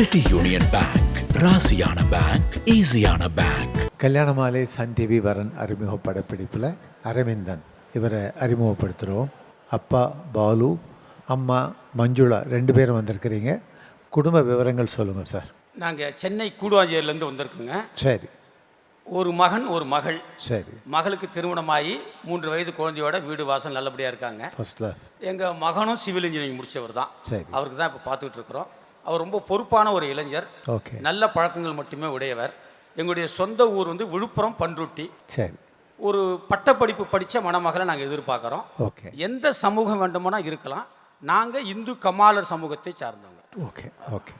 City union bank ராசியான bank ஈஸியான bank Kalyanamalai Sun TV வரன் அறிமுக படப்பிடிப்பில் அரவிந்தன். இவரை அறிமுகப்படுத்துகிறோம் அப்பா பாலு அம்மா மஞ்சுளா ரெண்டு பேரும் வந்திருக்கிறீங்க. குடும்ப விவரங்கள் சொல்லுங்கள் சார். நாங்கள் சென்னை கூடுவாஞ்சேரியிலேருந்து வந்திருக்கோங்க. சரி. ஒரு மகன் ஒரு மகள். சரி. மகளுக்கு திருமணமாகி மூன்று வயது குழந்தையோட வீடு வாசல் நல்லபடியாக இருக்காங்க. ஃபர்ஸ்ட் கிளாஸ் எங்கள் மகனும் சிவில் இன்ஜினியரிங் முடிச்சவர் தான். சரி. அவருக்கு தான் இப்போ பார்த்துக்கிட்டு இருக்கிறோம். அவர் ரொம்ப பொறுப்பான ஒரு இளைஞர். ஓகே. நல்ல பழக்கங்கள் மட்டுமே உடையவர். எங்களுடைய சொந்த ஊர் வந்து விழுப்புரம் பன்ருட்டி சரி. ஒரு பட்டப்படிப்பு படித்த மணமகளை நாங்கள் எதிர்பார்க்குறோம். ஓகே. எந்த சமூகம் வேண்டுமானா இருக்கலாம். நாங்கள் இந்து கமாலர் சமூகத்தை சார்ந்தவங்க. Okay okay.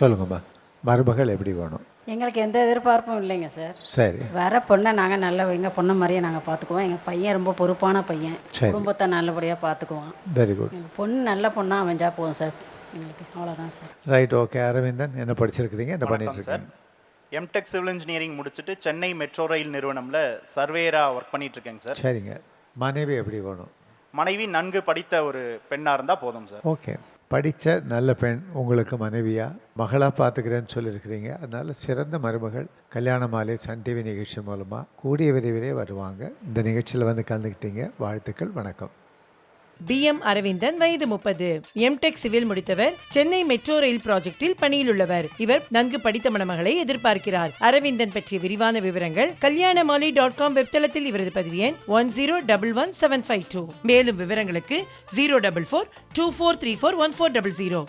சொல்லுங்கம்மா. மருமகள் எப்படி வேணும்? எங்களுக்கு எந்த எதிர்பார்ப்பும் இல்லைங்க சார். சரி. வர பொண்ணை நாங்கள் நல்ல எங்கள் பொண்ணை மாதிரியே நாங்கள் பார்த்துக்குவோம். எங்கள் பையன் ரொம்ப பொறுப்பான பையன். குடும்பத்தை நல்லபடியாக பார்த்துக்குவோம் வெரி குட் பொண்ணு நல்ல பொண்ணாக அமைஞ்சா போதும் சார். எங்களுக்கு. அவ்வளோதான் சார். ரைட் ஓகே அரவிந்தன் என்ன படிச்சிருக்கிறீங்க? என்ன பண்ணிட்டு சார். இருக்கீங்க? எம்டெக் சிவில் இன்ஜினியரிங் முடிச்சுட்டு சென்னை மெட்ரோ ரயில் நிறுவனம்ல சர்வேயராக ஒர்க் பண்ணிட்டு இருக்கேங்க சார். சரிங்க. மனைவி எப்படி வேணும்? மனைவி நன்கு படித்த ஒரு பெண்ணாக இருந்தால் போதும் சார். ஓகே படித்த நல்ல பெண் உங்களுக்கு மனைவியா? மகளாக பார்த்துக்கிறேன்னு சொல்லியிருக்கிறீங்க. அதனால சிறந்த மருமகள் கல்யாண மாலை சன் டிவி நிகழ்ச்சி மூலமாக கூடிய விரைவிலே வருவாங்க. இந்த நிகழ்ச்சியில் வந்து கலந்துக்கிட்டீங்க வாழ்த்துக்கள் வணக்கம். பி எம் அரவிந்தன் வயது முப்பது. எம்டெக் சிவில் முடித்தவர் சென்னை மெட்ரோ ரயில் ப்ராஜெக்டில் பணியில் உள்ளவர் இவர் நன்கு படித்த மணமகளை எதிர்பார்க்கிறார். அரவிந்தன் பற்றிய விரிவான விவரங்கள் கல்யாணமாலை டாட் காம் வெப்தளத்தில் இவரது பதிவு எண் one zero double one seven five two. மேலும் விவரங்களுக்கு zero double four two four three four one four double zero.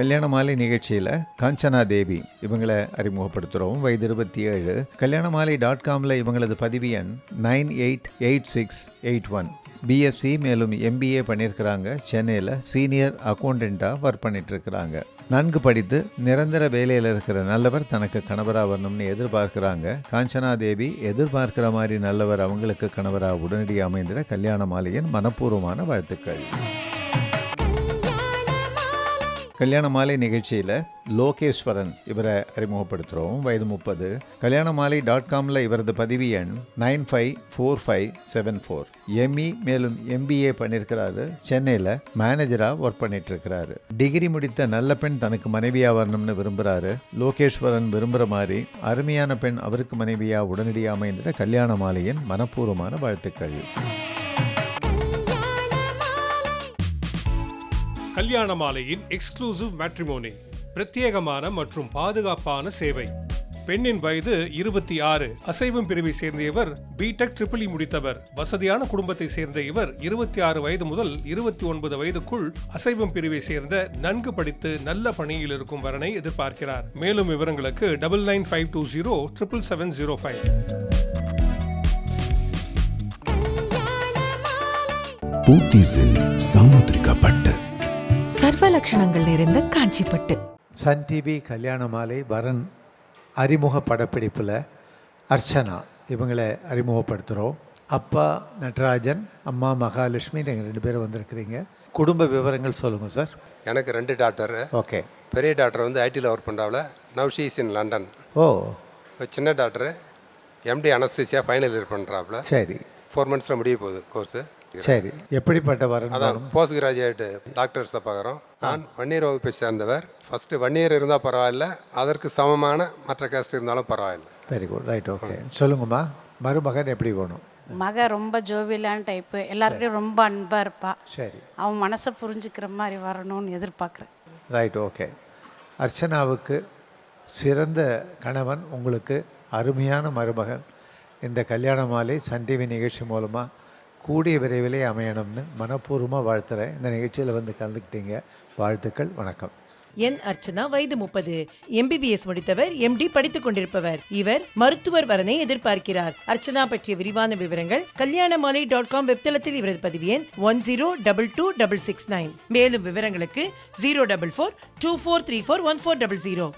Kalyana Malai நிகழ்ச்சியில் காஞ்சனா தேவி இவங்களை அறிமுகப்படுத்துகிறோம் வயது இருபத்தி ஏழு கல்யாண மாலை டாட் காமில் இவங்களது பதிவு எண் nine eight eight six eight one. BSc மேலும் எம்பிஏ பண்ணியிருக்கிறாங்க சென்னையில் சீனியர் அக்கௌண்டண்ட்டாக ஒர்க் பண்ணிட்டுருக்கிறாங்க. நன்கு படித்து நிரந்தர வேலையில் இருக்கிற நல்லவர் தனக்கு கணவராக வரணும்னு எதிர்பார்க்குறாங்க. காஞ்சனா தேவி எதிர்பார்க்கிற மாதிரி நல்லவர் அவங்களுக்கு கணவராக உடனடியாக அமைந்திட கல்யாண மாலையின் மனப்பூர்வமான வாழ்த்துக்கள். கல்யாண மாலை நிகழ்ச்சியில் லோகேஸ்வரன் இவரை அறிமுகப்படுத்துகிறோம் வயது முப்பது. கல்யாண மாலை டாட் காமில் இவரது பதிவு எண் nine five four five seven four. ME மேலும் எம்பிஏ பண்ணியிருக்கிறாரு சென்னையில் மேனேஜராக ஒர்க் பண்ணிட்டு இருக்கிறாரு டிகிரி முடித்த நல்ல பெண் தனக்கு மனைவியாக வரணும்னு விரும்புகிறாரு லோகேஸ்வரன் விரும்புகிற மாதிரி அருமையான பெண் அவருக்கு மனைவியாக உடனடியாக அமைந்திட கல்யாண மாலையின் மனப்பூர்வமான வாழ்த்துக்கள். கல்யாண மாலையின் எக்ஸ்க்ளூசிவ் மேட்ரிமோனி பிரத்யேகமான மற்றும் பாதுகாப்பான சேவை. பெண்ணின் வயது இருபத்தி ஆறு. அசைவம் பிரிவை சேர்ந்த இவர் பிடெக் ட்ரிபிள் முடித்தவர். வசதியான குடும்பத்தை சேர்ந்த இவர் இருபத்தி ஆறு வயது முதல் இருபத்தி ஒன்பது வயதுக்குள் அசைவம் பிரிவை சேர்ந்த நன்கு படித்து நல்ல பணியில் இருக்கும் வரனை எதிர்பார்க்கிறார். மேலும் விவரங்களுக்கு double nine five two zero triple seven zero five பூத்திஸில் Samudrika பட்டு. சர்வ லட்சணங்கள் நிறைந்த காஞ்சிப்பட்டு சன் டிவி கல்யாண மாலை வரன் அறிமுக படப்பிடிப்பில் அர்ச்சனா. இவங்களை அறிமுகப்படுத்துகிறோம் அப்பா நடராஜன் அம்மா மகாலட்சுமி நீங்கள் ரெண்டு பேரும் வந்திருக்கிறீங்க. குடும்ப விவரங்கள் சொல்லுங்கள் சார். எனக்கு ரெண்டு டாக்டர். ஓகே. பெரிய டாக்டர் வந்து ஐடியில் ஒர்க் பண்ணுறாவில் நவ் ஷீஸ் இன் லண்டன். ஓ. சின்ன doctor MD anaesthesia final year பண்ணுறாப்புல சரி. ஃபோர் மந்த்ஸில் முடிய போகுது கோர்ஸு சரி எப்படிப்பட்ட வரன் அதான்? போஸ்ட் கிராஜுவேட் டாக்டர்ஸை பார்க்குறோம். நான் வன்னியர் வகுப்பை சேர்ந்தவர். ஃபஸ்ட்டு வன்னியர் இருந்தால் பரவாயில்ல. அதற்கு சமமான மற்ற கேஸ்ட் இருந்தாலும் பரவாயில்ல. வெரி குட் ரைட் ஓகே சொல்லுங்கம்மா மருமகன் எப்படி வேணும்? மக ரொம்ப ஜோவியலான டைப்பு எல்லாருக்கையும் ரொம்ப அன்பாக இருப்பா. சரி. அவன் மனசை புரிஞ்சுக்கிற மாதிரி வரணும்னு எதிர்பார்க்குறேன். ரைட் ஓகே அர்ச்சனாவுக்கு சிறந்த கணவன் உங்களுக்கு அருமையான மருமகன். இந்த கல்யாண மாலை சன் டிவி நிகழ்ச்சி மூலமாக கூடிய விரைவிலே அமையணும்னு மனப்பூர்வமாக வாழ்த்துறேன். இந்த நிகழ்ச்சியில் வந்து கலந்துக்கிட்டீங்க. வாழ்த்துக்கள் வணக்கம். என் அர்ச்சனா வயது முப்பது. எம்பிபிஎஸ் முடித்தவர் எம்டி படித்துக் கொண்டிருப்பவர். இவர் மருத்துவர் வரனை எதிர்பார்க்கிறார். அர்ச்சனா பற்றிய விரிவான விவரங்கள் கல்யாணமாலை டாட் காம் வெப்தளத்தில் இவரது பதிவு எண் one zero double two double six nine. மேலும் விவரங்களுக்கு zero double four two four three four one four double zero.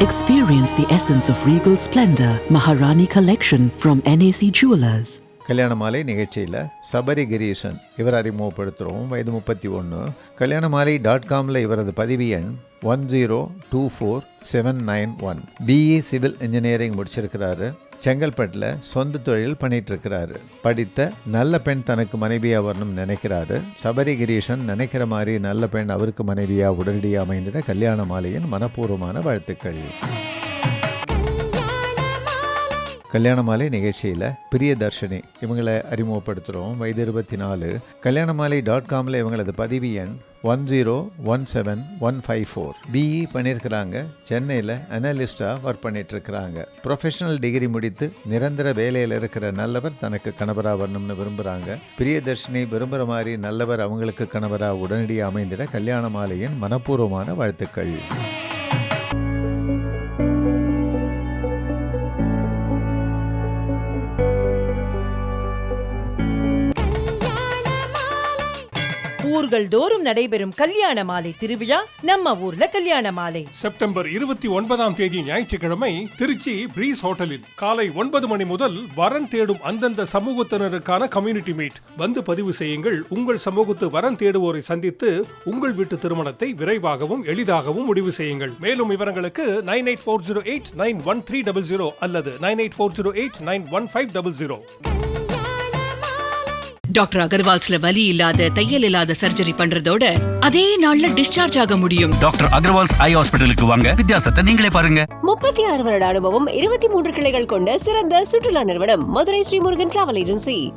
Experience the essence of regal splendor. Maharani collection from NAC Jewelers. கல்யாண மாலை நிகழ்ச்சியில் சபரி கிரீஷன் இவர் அறிமுகப்படுத்துகிறோம் வயது முப்பத்தி ஒன்று கல்யாண மாலை டாட் காமில் இவரது பதிவு எண் one zero two four seven nine one BE civil engineering முடிச்சிருக்கிறாரு செங்கல்பட்டில் சொந்த தொழில் பண்ணிகிட்ருக்கிறாரு படித்த நல்ல பெண் தனக்கு மனைவியாக வரணும்னு நினைக்கிறாரு. சபரி கிரீஷன் நினைக்கிற மாதிரி நல்ல பெண் அவருக்கு மனைவியாக உடனடியாக அமைந்திட கல்யாண மாலையின் மனப்பூர்வமான வாழ்த்துக்கள். கல்யாண மாலை நிகழ்ச்சியில் பிரியதர்ஷினி இவங்களை அறிமுகப்படுத்துகிறோம் வயது இருபத்தி நாலு கல்யாண மாலை டாட் காமில் இவங்களது பதிவு எண் one zero one seven one five four BE பண்ணியிருக்கிறாங்க. சென்னையில் அனலிஸ்டாக ஒர்க் பண்ணிகிட்ருக்கிறாங்க ப்ரொஃபஷனல் டிகிரி முடித்து நிரந்தர வேலையில் இருக்கிற நல்லவர் தனக்கு கணவராக வரணும்னு விரும்புகிறாங்க பிரியதர்ஷினி விரும்புகிற மாதிரி நல்லவர் அவங்களுக்கு கணவராக உடனடியாக அமைந்திட கல்யாண மாலையின் மனப்பூர்வமான வாழ்த்துக்கள். ஊர்கள் தோறும் நடைபெறும் கல்யாண மாலை திருவிழா நம்ம ஊர்ல கல்யாண மாலை. செப்டம்பர் இருபத்தி ஒன்பதாம் தேதி ஞாயிற்றுக்கிழமை திருச்சி பிரீஸ் ஹோட்டலில் காலை ஒன்பது மணி முதல் வரன் தேடும் அந்தந்த சமூகத்தினருக்கான கம்யூனிட்டி மீட் வந்து பதிவு செய்யுங்கள். உங்கள் சமூகத்து வரன் தேடுவோரை சந்தித்து உங்கள் வீட்டு திருமணத்தை விரைவாகவும் எளிதாகவும் முடிவு செய்யுங்கள். மேலும் விவரங்களுக்கு nine eight four zero eight nine one three double zero அல்லது nine eight four zero eight nine one five double zero. Doctor அகர்வால்ஸ்ல வலி இல்லாத தையல் இல்லாத சர்ஜரி பண்றதோட அதே நாள்ல டிஸ்சார்ஜ் ஆக முடியும். டாக்டர் அகர்வால்ஸ் ஐ ஹாஸ்பிட்டலுக்கு வாங்க. வித்தியாசத்தை நீங்களே பாருங்க. முப்பத்தி ஆறு வருட அனுபவம் இருபத்தி மூன்று கிளைகள் கொண்ட சிறந்த சுற்றுலா நிறுவனம் மதுரை ஸ்ரீமுருகன் டிராவல் ஏஜென்சி.